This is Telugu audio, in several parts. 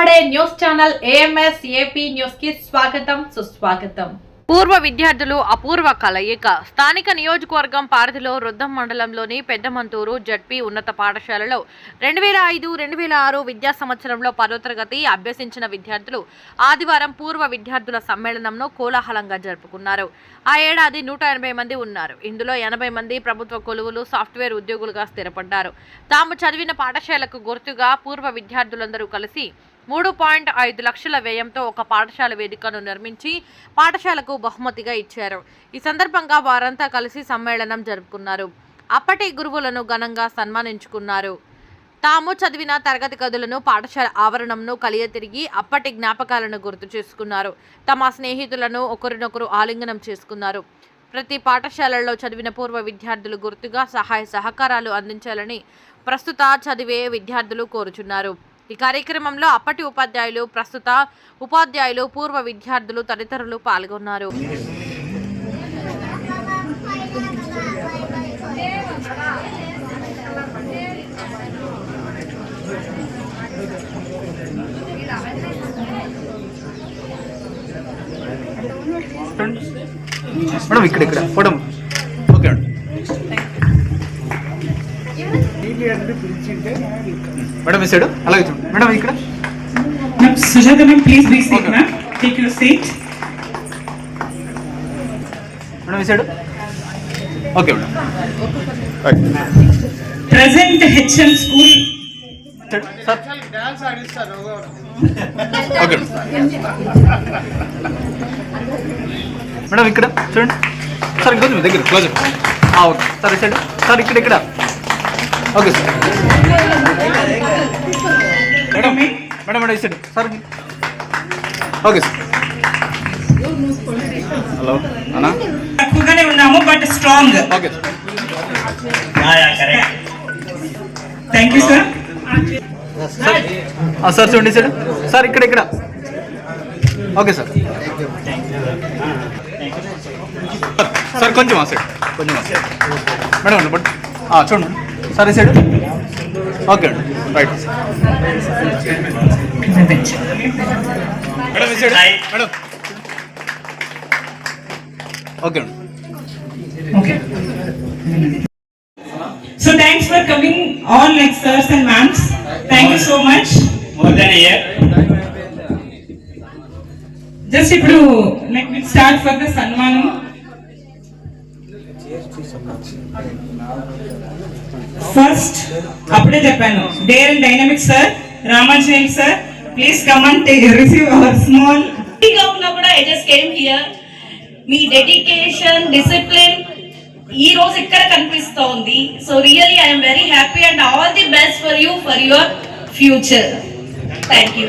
మాట్లాడే న్యూస్ ఛానల్ ఏఎంఎస్ ఏపీ న్యూస్కి స్వాగతం సుస్వాగతం. పూర్వ విద్యార్థులు అపూర్వ కలయిక. స్థానిక నియోజకవర్గం పారధిలో రుద్దం మండలంలోని పెద్దమంతూరు జడ్పీ ఉన్నత పాఠశాలలో రెండు వేల ఐదు రెండు వేల ఆరు విద్యా సంవత్సరంలో పదో తరగతి అభ్యసించిన విద్యార్థులు ఆదివారం పూర్వ విద్యార్థుల సమ్మేళనంను కోలాహలంగా జరుపుకున్నారు. ఆ ఏడాది నూట ఎనభై మంది ఉన్నారు. ఇందులో ఎనభై మంది ప్రభుత్వ కొలువులు సాఫ్ట్వేర్ ఉద్యోగులుగా స్థిరపడ్డారు. తాము చదివిన పాఠశాలకు గుర్తుగా పూర్వ విద్యార్థులందరూ కలిసి మూడు పాయింట్ ఐదు లక్షల వ్యయంతో ఒక పాఠశాల వేదికను నిర్మించి పాఠశాలకు బహుమతిగా ఇచ్చారు. ఈ సందర్భంగా వారంతా కలిసి సమ్మేళనం జరుపుకున్నారు. అప్పటి గురువులను ఘనంగా సన్మానించుకున్నారు. తాము చదివిన తరగతి గదులను పాఠశాల ఆవరణంను కలియ తిరిగి అప్పటి జ్ఞాపకాలను గుర్తు చేసుకున్నారు. తమ స్నేహితులను ఒకరినొకరు ఆలింగనం చేసుకున్నారు. ప్రతి పాఠశాలల్లో చదివిన పూర్వ విద్యార్థులు గుర్తుగా సహాయ సహకారాలు అందించాలని ప్రస్తుత చదివే విద్యార్థులు కోరుచున్నారు. ఈ కార్యక్రమంలో అప్పటి ఉపాధ్యాయులు ప్రస్తుత ఉపాధ్యాయులు పూర్వ విద్యార్థులు తదితరులు పాల్గొన్నారు. మేడం ఇక్కడ ఇక్కడ ఫోటో ఓకే అండి. మేడం ఈ సైడ్? అలాగే చూడండి మేడం ఇక్కడ? Sujata ma'am, please be seated, ma'am. Take your seat. Madam ఈ side okay madam. Present HM school. Sir okay madam ఇక్కడ? చూడండి. సార్ ఇంకొంచెం మీ దగ్గర క్లోజ్ ఓకే సార్ ఈ సైడ్ సార్ ఇక్కడ ఇక్కడ. ఓకే సార్ మేడం మేడం ఈ side sir. Okay sir. Hello అన్నా? తక్కువగానే ఉన్నాము but strong. Okay sir. Thank you sir sir చూడండి సార్. సార్ ఇక్కడ ఇక్కడ. Okay sir. సార్ కొంచెం ఆ సైడ్. కొంచెం ఆ సైడ్. మేడం అండి బట్ ఆ, చూడండి. సార్ ఈ సైడ్. ఓకే అండి రైట్. ఓకే అండి thanks for coming all like sirs and ma'ams. Thank you so much. more than a year. Just ఇప్పుడు like we start for the సన్మానం ఫస్ట్ అప్పుడే చెప్పాను dare and dynamic sir Ramanjaneyulu sir please come and receive our స్మాల్గా ఉన్నా కూడా ఐ జస్ట్ కేమ్ హియర్ మీ డెడికేషన్ డిసిప్లిన్ ఈ రోజు ఇక్కడ కనిపిస్తూ ఉంది so really I'm very happy and all the best for you for your future thank you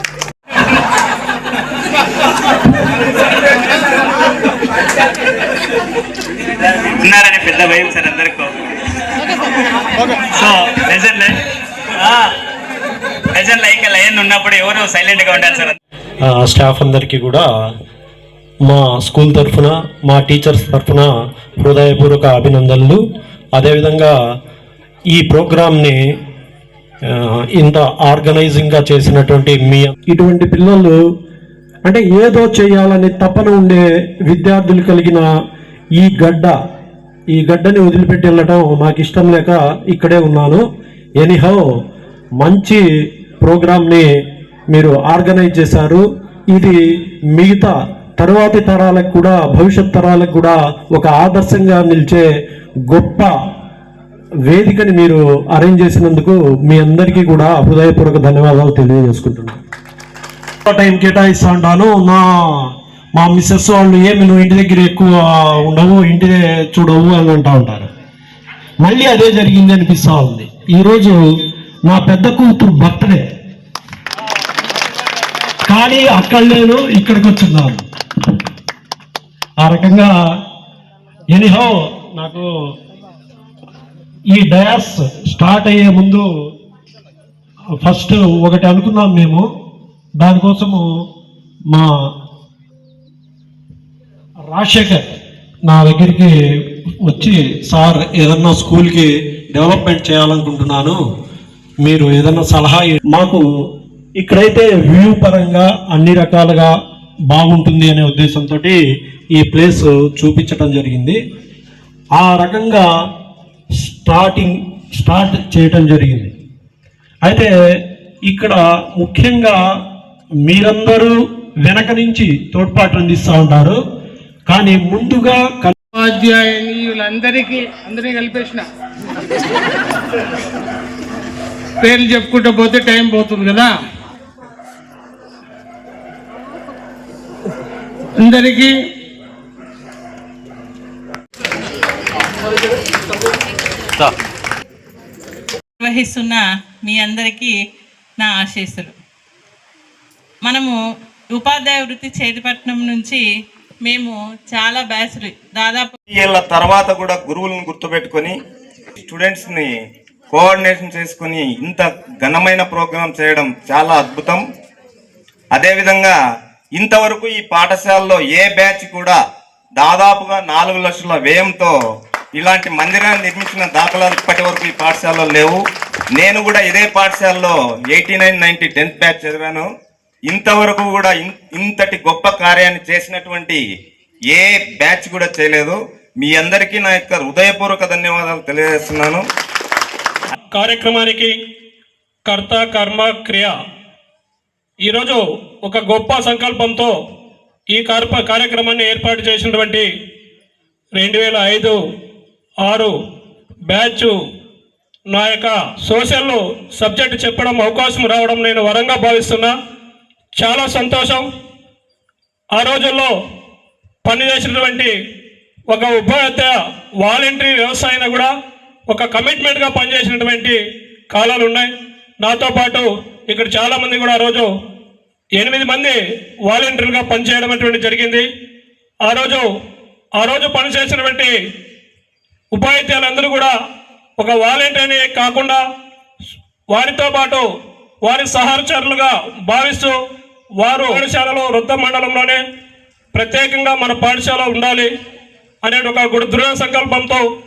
ఉన్నారనే పెద్ద భయం సార్ అందరికీ. So legend legend like lion ఉన్నప్పుడు ఎవరు సైలెంట్గా ఉండాలి సార్? స్టాఫ్ అందరికీ కూడా మా స్కూల్ తరఫున మా టీచర్స్ తరఫున హృదయపూర్వక అభినందనలు. అదేవిధంగా ఈ ప్రోగ్రామ్ని ఇంత ఆర్గనైజింగ్గా చేసినటువంటి మీ ఇటువంటి పిల్లలు అంటే ఏదో చేయాలని తపన ఉండే విద్యార్థులు కలిగిన ఈ గడ్డ ఈ గడ్డని వదిలిపెట్టి వెళ్ళటం నాకు ఇష్టం లేక ఇక్కడే ఉన్నాను. ఎనీహౌ మంచి ప్రోగ్రామ్ని మీరు ఆర్గనైజ్ చేశారు. ఇది మిగతా తరువాతి తరాలకు కూడా భవిష్యత్ తరాలకు కూడా ఒక ఆదర్శంగా నిలిచే గొప్ప వేదికని మీరు అరేంజ్ చేసినందుకు మీ అందరికీ కూడా హృదయపూర్వక ధన్యవాదాలు తెలియజేసుకుంటున్నాను. టైం కేటాయిస్తా ఉంటాను మా మా మిస్సెస్ వాళ్ళు ఏమి నువ్వు ఇంటి దగ్గర ఎక్కువ ఉండవు ఇంటి చూడవు అని అంటూ ఉంటారు. మళ్ళీ అదే జరిగింది అనిపిస్తూ ఉంది. ఈరోజు నా పెద్ద కూతురు బర్త్డే. కానీ అక్కడ నేను ఇక్కడికి వచ్చిన్నాను ఆ రకంగా ఎనిహో నాకు ఈ డయాస్ స్టార్ట్ అయ్యే ముందు ఫస్ట్ ఒకటి అనుకున్నాం మేము. దానికోసము మా రాజశేఖర్ నా దగ్గరికి వచ్చి సార్ ఏదన్నా స్కూల్కి డెవలప్మెంట్ చేయాలనుకుంటున్నాను. మీరు ఏదన్నా సలహా మాకు ఇక్కడైతే వ్యూ పరంగా అన్ని రకాలుగా బాగుంటుంది అనే ఉద్దేశంతో ఈ ప్లేస్ చూపించటం జరిగింది. ఆ రకంగా స్టార్టింగ్ స్టార్ట్ చేయటం జరిగింది. అయితే ఇక్కడ ముఖ్యంగా మీరందరూ వెనక నుంచి తోడ్పాటు అందిస్తూ ఉంటారు కానీ ముందుగా వీళ్ళందరికీ అందరినీ కలిపేసిన. పేర్లు చెప్పుకుంటూ పోతే టైం పోతుంది కదా. అందరికీ నిర్వహిస్తున్న మీ అందరికీ నా ఆశీస్సులు. మనము ఉపాధ్యాయ వృత్తి చేతిపట్నం నుంచి మేము చాలా బ్యాచ్లు. దాదాపు ఏళ్ళ తర్వాత కూడా గురువులను గుర్తుపెట్టుకొని స్టూడెంట్స్ని కోఆర్డినేషన్ చేసుకొని ఇంత ఘనమైన ప్రోగ్రాం చేయడం చాలా అద్భుతం. అదేవిధంగా ఇంతవరకు ఈ పాఠశాలలో ఏ బ్యాచ్ కూడా దాదాపుగా నాలుగు లక్షల వ్యయంతో ఇలాంటి మందిరాన్ని నిర్మించిన దాఖలాలు ఇప్పటి వరకు ఈ పాఠశాలలో లేవు. నేను కూడా ఇదే పాఠశాలలో eighty nine ninety tenth batch చదివాను. ఇంతవరకు కూడా ఇన్- ఇంతటి గొప్ప కార్యాన్ని చేసినటువంటి ఏ బ్యాచ్ కూడా చేయలేదు. మీ అందరికీ నా యొక్క హృదయపూర్వక ధన్యవాదాలు తెలియజేస్తున్నాను. కార్యక్రమానికి కర్త కర్మ క్రియ ఈరోజు ఒక గొప్ప సంకల్పంతో ఈ కార్ప కార్యక్రమాన్ని ఏర్పాటు చేసినటువంటి రెండు వేల ఐదు ఆరు బ్యాచ్ నా యొక్క సోషల్ సబ్జెక్ట్ చెప్పడం అవకాశం రావడం నేను వరంగా భావిస్తున్నా. చాలా సంతోషం. ఆ రోజుల్లో పనిచేసినటువంటి ఒక ఉపాధ్యాయ వాలంటరీ వ్యవసాయం కూడా ఒక కమిట్మెంట్గా పనిచేసినటువంటి కాలాలు ఉన్నాయి. నాతో పాటు ఇక్కడ చాలామంది కూడా ఆ రోజు ఎనిమిది మంది వాలంటీర్గా పనిచేయడం అటువంటి జరిగింది. ఆ రోజు ఆ రోజు పనిచేసినటువంటి ఉపాధ్యాయులందరూ కూడా ఒక వాలంటీర్ని కాకుండా వారితో పాటు వారి సహచరులుగా భావిస్తూ వారు పాఠశాలలో వృద్ధ మండలంలోనే ప్రత్యేకంగా మన పాఠశాల ఉండాలి అనే ఒక దృఢ సంకల్పంతో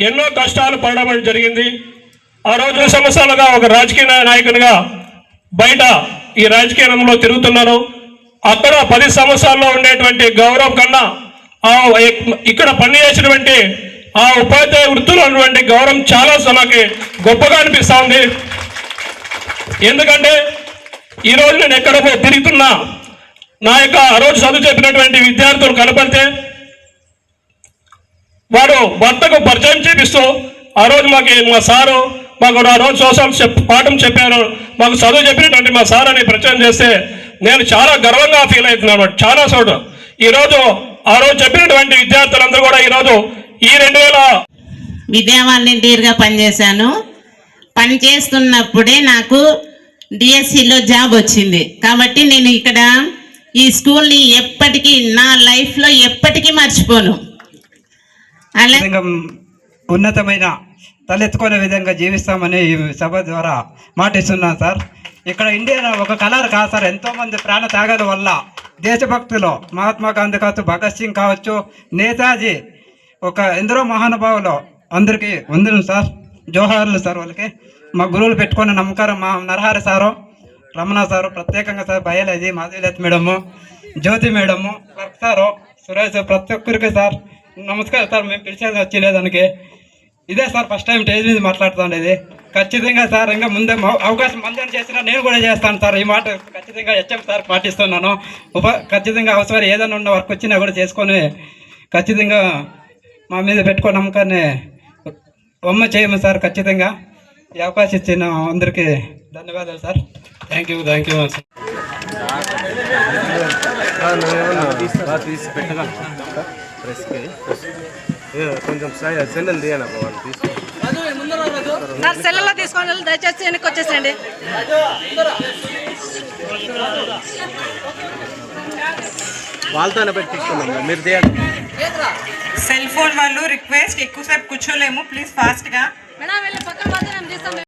ఎన్నో కష్టాలు పడడం జరిగింది. ఆ రోజు సంవత్సరాలుగా ఒక రాజకీయ నాయ- నాయకునిగా బయట ఈ రాజకీయ రంగంలో తిరుగుతున్నాను. అక్కడ పది సంవత్సరాల్లో ఉండేటువంటి గౌరవం కన్నా ఆ ఇక్కడ పనిచేసినటువంటి ఆ ఉపాధ్యాయ వృత్తిలో ఉన్నటువంటి గౌరవం చాలా నాకు గొప్పగా అనిపిస్తూ ఉంది. ఎందుకంటే ఈ రోజు నేను ఎక్కడ పో- తిరుగుతున్నా. నా యొక్క ఆ రోజు చదువు చెప్పినటువంటి విద్యార్థులు కనపడితే వాడు భర్తకు పరిచయం చేపిస్తూ ఆ రోజు మాకు మా సారు మాకు ఆ రోజు సోషల్ చెప్ పాఠం చెప్పారు. మాకు చదువు చెప్పినటువంటి మా సార్ అని ప్రచారం చేస్తే నేను చాలా గర్వంగా ఫీల్ అవుతున్నాను చాలా చోటు. ఈరోజు ఆ రోజు చెప్పినటువంటి విద్యార్థులందరూ కూడా ఈరోజు ఈ రెండు వేల విద్యా వాలంటీర్గా పనిచేశాను. పని చేస్తున్నప్పుడే నాకు డిఎస్సిలో జాబ్ వచ్చింది. కాబట్టి నేను ఇక్కడ ఈ స్కూల్ని ఎప్పటికీ నా లైఫ్లో ఎప్పటికీ మర్చిపోను. అలా ఉన్నతమైన తలెత్తుకునే విధంగా జీవిస్తామని సభ ద్వారా మాటిస్తున్నాను సార్. ఇక్కడ ఇండియా ఒక కలర్ కాదు సార్. ఎంతోమంది ప్రాణ త్యాగాల వల్ల దేశభక్తులు మహాత్మా గాంధీ కావచ్చు భగత్ సింగ్ కావచ్చు నేతాజీ ఒక ఎందరో మహానుభావులు అందరికీ వందనం సార్. జోహార్లు సార్ వాళ్ళకి. మా గురువులు పెట్టుకున్న నమ్మకారం మా నరహారి సారు రమణ సారు ప్రత్యేకంగా sir బయలేది Madhavilatha madam Jyothi madam work sir Suresh ప్రతి ఒక్కరికి సార్ నమస్కారం సార్ మేము పిలిచేది వచ్చేదానికి ఇదే సార్ ఫస్ట్ టైం స్టేజ్ మీద మాట్లాడుతుండేది. ఖచ్చితంగా సార్ ఇంకా ముందే మా- అవకాశం మందని చేసినా నేను కూడా చేస్తాను సార్ ఈ మాట ఖచ్చితంగా హెచ్ఎం సార్ పాటిస్తున్నాను. ఉప ఖచ్చితంగా అవసరం ఏదైనా ఉన్న వర్క్ వచ్చినా కూడా చేసుకొని ఖచ్చితంగా మా మీద పెట్టుకున్న నమ్మకాన్ని బొమ్మ చేయము సార్ ఖచ్చితంగా. ఈ అవకాశం ఇచ్చిన అందరికీ ధన్యవాదాలు sir. Thank you thank you కొంచెం సెల్లెలు నా సెల్లో తీసుకొని దయచేసి వెనక్కి వచ్చేసేయండి. వాళ్ళతోనే పెట్టించుకున్నాం మీరు తీయండి. సెల్ ఫోన్ వాళ్ళు రిక్వెస్ట్ ఎక్కువసేపు కూర్చోలేము ప్లీజ్ ఫాస్ట్గా మేడం వెళ్ళి పక్కన పోతే మేము తీస్తాం